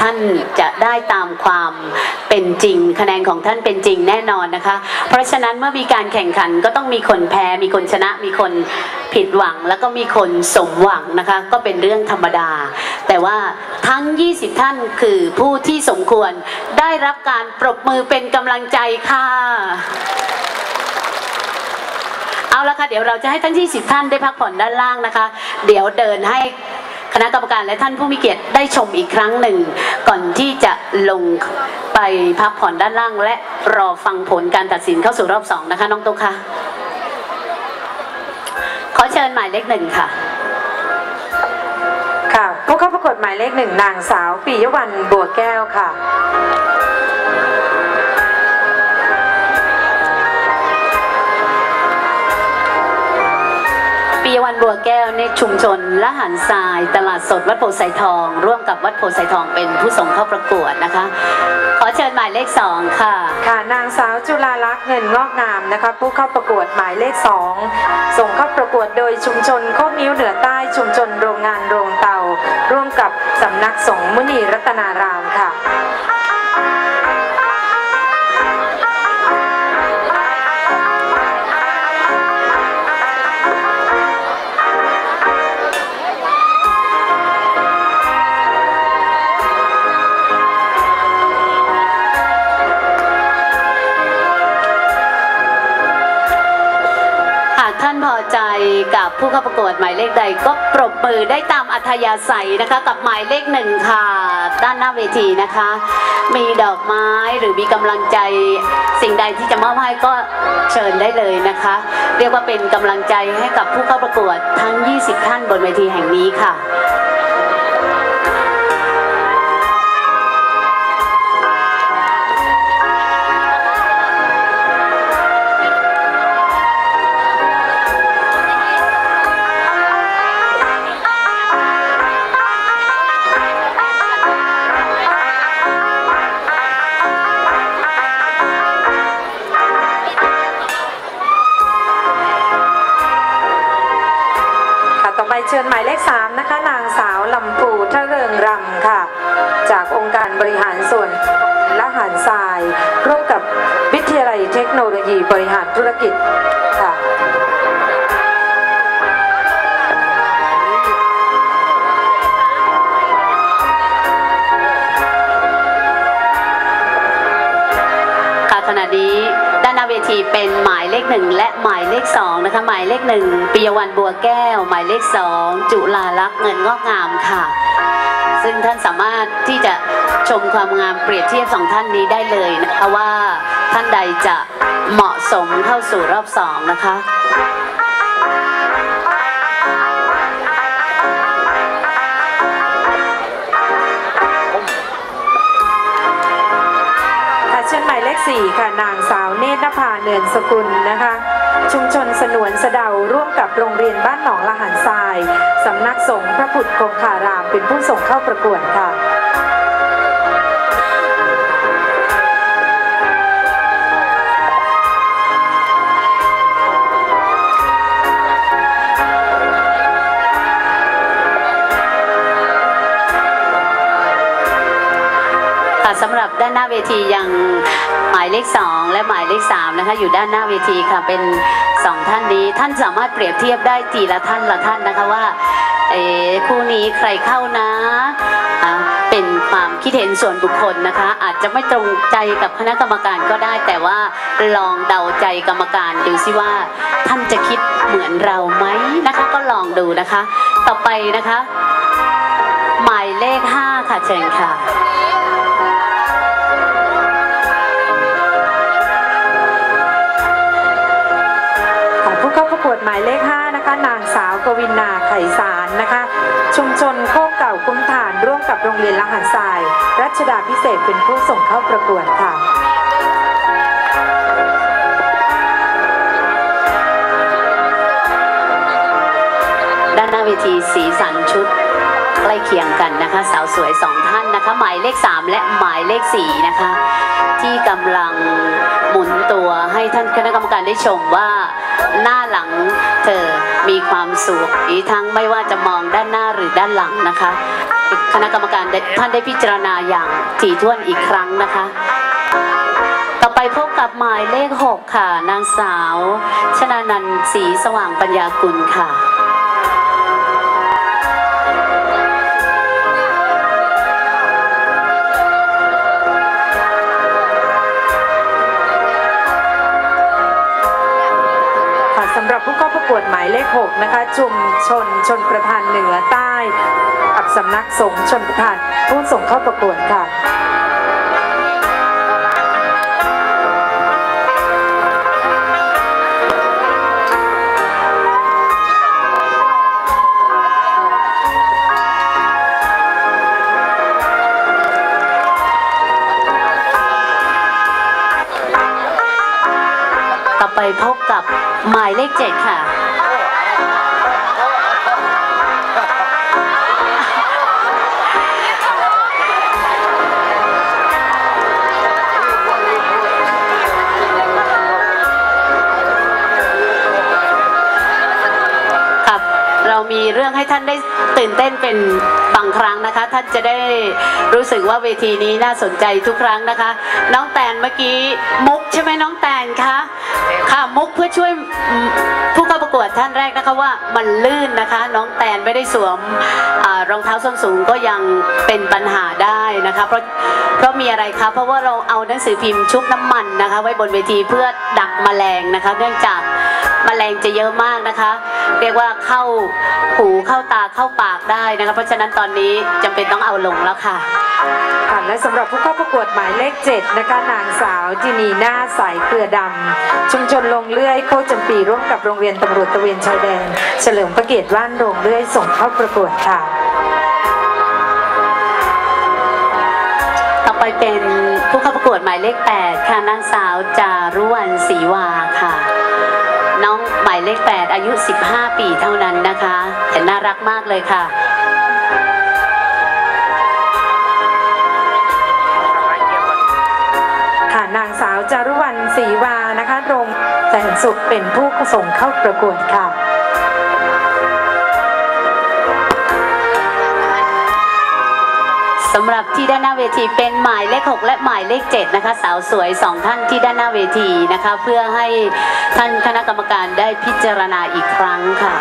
ท่านจะได้ตามความเป็นจริง คะแนนของท่านเป็นจริงแน่นอนนะคะ เพราะฉะนั้นเมื่อมีการแข่งขันก็ต้องมีคนแพ้มีคนชนะมีคนผิดหวัง แล้วก็มีคนสมหวังนะคะ ก็เป็นเรื่องธรรมดา แต่ว่าทั้ง 20 ท่านคือผู้ที่สมควรได้รับการปรบมือเป็นกำลังใจค่ะเอาละค่ะเดี๋ยวเราจะให้ท่านที่สิบท่านได้พักผ่อนด้านล่างนะคะ เดี๋ยวเดินให้ คณะกรรมการและท่านผู้มีเกียรติได้ชมอีกครั้งหนึ่ง ก่อนที่จะลงไปพักผ่อนด้านล่าง และรอฟังผลการตัดสินเข้าสู่รอบสองนะคะ น้องตุ๊กค่ะ ขอเชิญหมายเลขหนึ่งค่ะค่ะผู้เข้าประกวดหมายเลขหนึ่งนางสาวปิยวันบัวแก้วค่ะ ยวันบัวแก้วในชุมชนละหันทราย ตลาดสดวัดโพไซทอง ร่วมกับวัดโพไซทองเป็นผู้ส่งเข้าประกวดนะคะ ขอเชิญหมายเลขสองค่ะ ค่ะนางสาวจุฬาลักษณ์เงินงอกงามนะคะผู้เข้าประกวดหมายเลขสองส่งเข้าประกวดโดยชุมชนโคกนิ้วเหนือใต้ชุมชนโรงงานโรงเตา ร่วมกับสำนักสงฆ์มุนีรัตนารามค่ะ ผู้เข้าประกวดหมายเลขใดก็ปรบมือได้ตามอัธยาศัยนะคะ กับหมายเลขหนึ่งค่ะ ด้านหน้าเวทีนะคะ มีดอกไม้หรือมีกำลังใจสิ่งใดที่จะมอบให้ก็เชิญได้เลยนะคะ เรียกว่าเป็นกำลังใจให้กับผู้เข้าประกวดทั้ง 20 ท่านบนเวทีแห่งนี้ค่ะ ยีบริหารธุรกิจค่ะค่ะขณะนี้ด้านหน้าเวทีเป็นหมายเลขหนึ่งและหมายเลขสองนะคะหมายเลขหนึ่งปิยวันบัวแก้ว หมายเลขสองจุลาลักษณ์เงินงอกงามค่ะ ซึ่งท่านสามารถที่จะชมความงามเปรียบเทียบสองท่านนี้ได้เลยนะคะว่าท่านใดจะ เหมาะสมเข้าสู่รอบสองนะคะเชิญหมายเลข4ค่ะ นางสาวเนตรนภาเนือนสกุลนะคะ ชุมชนสนวนสะเดาร่วมกับโรงเรียนบ้านหนองละหันทราย สำนักสงฆ์พระพุทธคงคารามเป็นผู้ส่งเข้าประกวดค่ะ ด้านหน้าเวทียังหมายเลขสองและหมายเลขสามนะคะอยู่ด้านหน้าเวทีค่ะเป็นสองท่านนี้ ท่านสามารถเปรียบเทียบได้ทีละท่านละท่านนะคะว่าเอ่อคู่นี้ใครเข้านะอะเป็นความคิดเห็นส่วนบุคคลนะคะ อาจจะไม่ตรงใจกับคณะกรรมการก็ได้ แต่ว่าลองเดาใจกรรมการดูซิว่า ท่านจะคิดเหมือนเราไหมนะคะ ก็ลองดูนะคะ ต่อไปนะคะ หมายเลขห้าค่ะเชิญค่ะ เข้าประกวดหมายเลข 5 นะคะ นางสาวกวินาไข่สารนะคะ ชุมชนโคกเก่าคุ้มฐานร่วมกับโรงเรียนละหันทราย รัชดาพิเศษเป็นผู้ส่งเข้าประกวดค่ะด้านหน้าเวทีสีสันชุดใกล้เคียงกันนะคะ สาวสวยสองท่านนะคะ หมายเลข 3 และหมายเลข 4 นะคะ ที่กำลังหมุนตัวให้ท่านคณะกรรมการได้ชมว่า หน้าหลังเธอมีความสุขอีทั้งไม่ว่าจะมองด้านหน้าหรือด้านหลังนะคะ คณะกรรมการท่านได้พิจารณาอย่างถี่ถ้วนอีกครั้งนะคะ ต่อไปพบกับหมายเลข 6 ค่ะ นางสาว ชนานันท์สีสว่างปัญญากุลค่ะ กวดหมายเลข 6 นะคะ ชุมชนชนประทานเหนือใต้กับสำนักสงฆ์ชนประทานผู้ส่งเข้าประกวดค่ะต่อไปพบกับหมายเลข7ค่ะครั เรามีเรื่องให้ท่านได้ตื่นเต้นเป็นบางครั้งนะคะ ท่านจะได้รู้สึกว่าเวทีนี้น่าสนใจทุกครั้งนะคะ น้องแตนเมื่อกี้มุกใช่ไหมน้องแตนคะค่ะมุกเพื่อช่วยผู้เข้าประกวดท่านแรกนะคะว่ามันลื่นนะคะ น้องแตนไม่ได้สวมรองเท้าส้นสูงก็ยังเป็นปัญหาได้นะคะ เพราะเพราะมีอะไรคะเพราะว่าเราเอาหนังสือพิมพ์ชุบน้ำมันนะคะ ไว้บนเวทีเพื่อดักแมลงนะคะ เนื่องจาก แมลงจะเยอะมากนะคะ เรียกว่าเข้าหูเข้าตาเข้าปากได้นะคะ เพราะฉะนั้นตอนนี้จำเป็นต้องเอาลงแล้วค่ะค่ะและสำหรับผู้เข้าประกวดหมายเลข 7 นะคะ นางสาวจินีหน้าสายเกลือดำ ชุมชนลงเลื่อยโคกจำปีร่วมกับโรงเรียนตำรวจตระเวนชายแดน เฉลิมพระเกียรติว่านโรงเลื่อยส่งเข้าประกวดค่ะ ต่อไปเป็นผู้เข้าประกวดหมายเลข 8 ค่ะ นางสาวจารุวรรณศรีวาค่ะน้อง หมายเลข 8 อายุ 15 ปีเท่านั้นนะคะ แต่น่ารักมากเลยค่ะค่ะนางสาวจารุวรรณศรีวานะคะโรงแสนสุขเป็นผู้ส่งเข้าประกวดค่ะ สำหรับที่ด้านหน้าเวทีเป็นหมายเลข 6 และหมายเลข 7 นะคะ สาวสวยสองท่านที่ด้านหน้าเวทีนะคะ เพื่อให้ท่านคณะกรรมการได้พิจารณาอีกครั้งค่ะ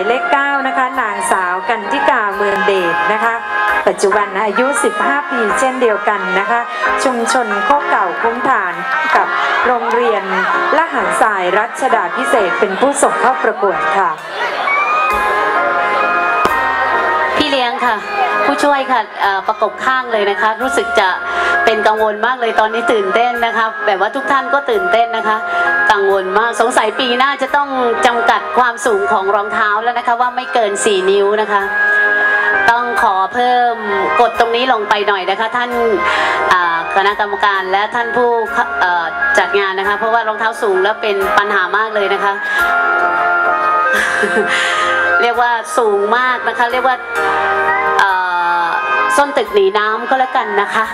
าประกวดหมายเลข 9 นะคะ นางสาวกันทิกาเมืองเดชนะคะ ปัจจุบันอายุ 15 ปีเช่นเดียวกันนะคะ ชุมชนโคกเก่าคุ้มฐานกับโรงเรียนละหันสายรัชดาพิเศษเป็นผู้ส่งเข้าประกวดค่ะ พี่เลี้ยงค่ะ ผู้ช่วยค่ะประกบข้างเลยนะคะ รู้สึกจะ เป็นกังวลมากเลยตอนนี้ตื่นเต้นนะคะแบบว่าทุกท่านก็ตื่นเต้นนะคะ กังวลมากสงสัยปีหน้าจะต้องจำกัดความสูงของรองเท้าแล้วนะคะว่าไม่เกิน 4 นิ้วนะคะ ต้องขอเพิ่มกดตรงนี้ลงไปหน่อยนะคะ ท่านคณะกรรมการและท่านผู้จัดงานนะคะ เพราะว่ารองเท้าสูงแล้วเป็นปัญหามากเลยนะคะ เรียกว่าสูงมากนะคะ เรียกว่าส้นตึกหนีน้ำก็แล้วกันนะคะ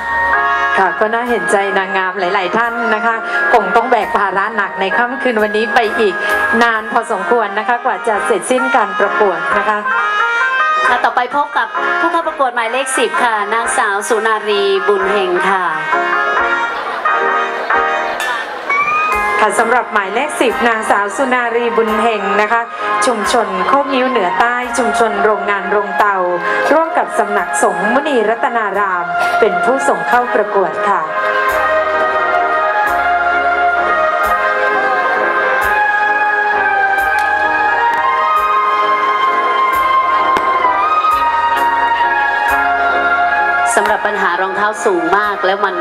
ค่ะก็น่าเห็นใจนางงามหลาย ๆ ท่านนะคะ คงต้องแบกภาระหนักในค่ำคืนวันนี้ไปอีกนานพอสมควรนะคะ กว่าจะเสร็จสิ้นการประกวดนะคะค่ะต่อไปพบกับผู้เข้าประกวดหมายเลข 10 ค่ะ นางสาวสุนารีบุญเฮงค่ะ ค่ะสำหรับหมายเลขสิบนางสาวสุนารีบุญเฮงนะคะ ชุมชนโคกนิ้วเหนือใต้ ชุมชนโรงงานโรงเตา ร่วมกับสำนักสงฆ์มุนีรัตนาราม เป็นผู้ส่งเข้าประกวดค่ะ สำหรับปัญหารองเท้าสูงมากแล้วมัน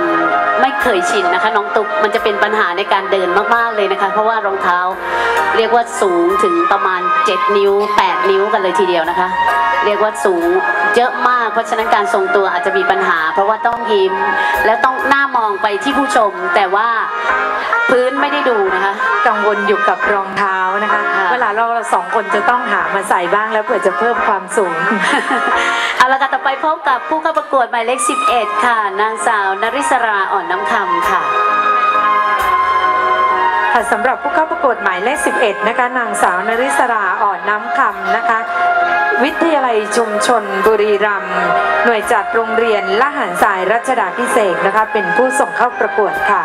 ไม่เคยชินนะคะ น้องตุ๊กมันจะเป็นปัญหาในการเดินมากๆเลยนะคะ เพราะว่ารองเท้าเรียกว่าสูงถึงประมาณ 7 นิ้ว 8 นิ้วกันเลยทีเดียวนะคะ เรียกว่าสูงเยอะมาก เพราะฉะนั้นการทรงตัวอาจจะมีปัญหา เพราะว่าต้องยิ้ม แล้วต้องหน้ามองไปที่ผู้ชม แต่ว่าพื้นไม่ได้ดูนะคะ กังวลอยู่กับรองเท้านะคะค่ะเวลาเราสองคนจะต้องหามาใส่บ้างแล้วเพื่อจะเพิ่มความสูง เอาละค่ะต่อไปพบกับผู้เข้าประกวดหมายเลข 11 ค่ะ นางสาวนริศราอ่อนน้ำคำค่ะค่ะสำหรับผู้เข้าประกวดหมายเลข 11 นะคะ นางสาวนริศราอ่อนน้ำคำนะคะ วิทยาลัยชุมชนบุรีรัมย์หน่วยจัดโรงเรียนละหันสายรัชดาพิเศษกนะคะ เป็นผู้ส่งเข้าประกวดค่ะ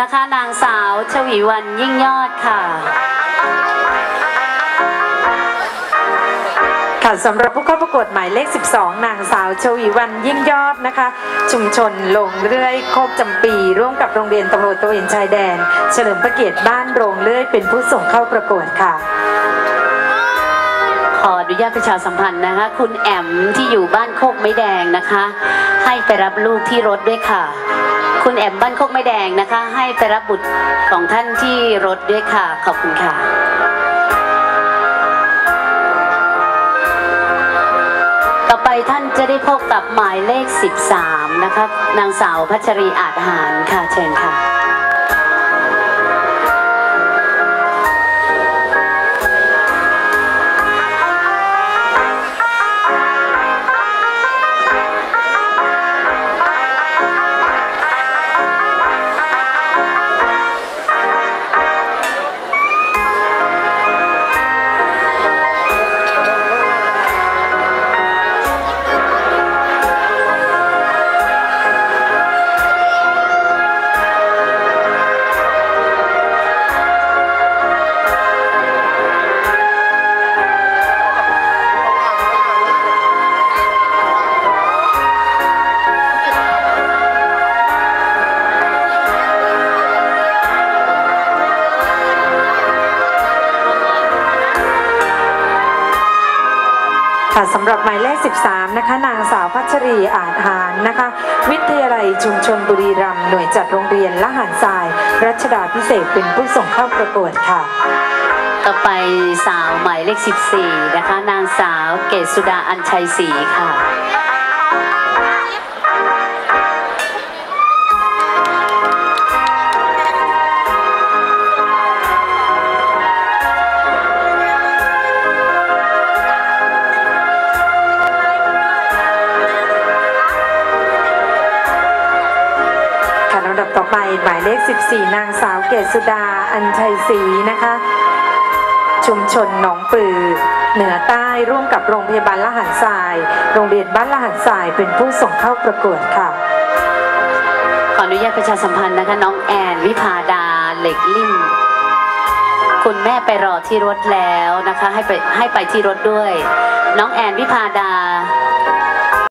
นะคะ นางสาวชวีวันยิ่งยอดค่ะ ค่ะสำหรับผู้เข้าประกวดหมายเลข 12 นางสาวชวีวันยิ่งยอดนะคะ ชุมชนลงเรื่อยโคกจำปี ร่วมกับโรงเรียนตำรวจตระเวนชายแดน เฉลิมพระเกียรติบ้านโรงเลื่อยเป็นผู้ส่งเข้าประกวดค่ะขออนุญาตประชาสัมพันธ์นะคะ คุณแอมที่อยู่บ้านโคกไม้แดงนะคะ ให้ไปรับลูกที่รถด้วยค่ะ คุณแอมบ้านโคกไม้แดงนะคะ ให้ไปรับบุตรของท่านที่รถด้วยค่ะ ขอบคุณค่ะ ต่อไปท่านจะได้พบกับหมายเลข 13 นะคะ นางสาวพัชรีอาจหารค่ะ เชิญค่ะ ค่ะสำหรับหมายเลข 13 นะคะ นางสาวพัชรีอาจหารนะคะ วิทยาลัยชุมชนบุรีรัมย์หน่วยจัดโรงเรียนละหานทราย รัชดาพิเศษเป็นผู้ส่งเข้าประกวดค่ะ ต่อไปสาวหมายเลข 14 นะคะ นางสาวเกศสุดาอัญชัยศรีค่ะ บต่อไปหมายเลข 14 นางสาวเกศสุดา อัญชัยศรีนะคะ ชุมชนหนองปือ เหนือใต้ร่วมกับโรงพยาบาลละหันทราย โรงเรียนบ้านละหันทรายเป็นผู้ส่งเข้าประกวดค่ะ ขออนุญาตประชาสัมพันธ์นะคะ น้องแอนวิพาดาเหล็กลิ่มคุณแม่ไปรอที่รถแล้วนะคะ ให้ไปให้ไปที่รถด้วย น้องแอนวิพาดา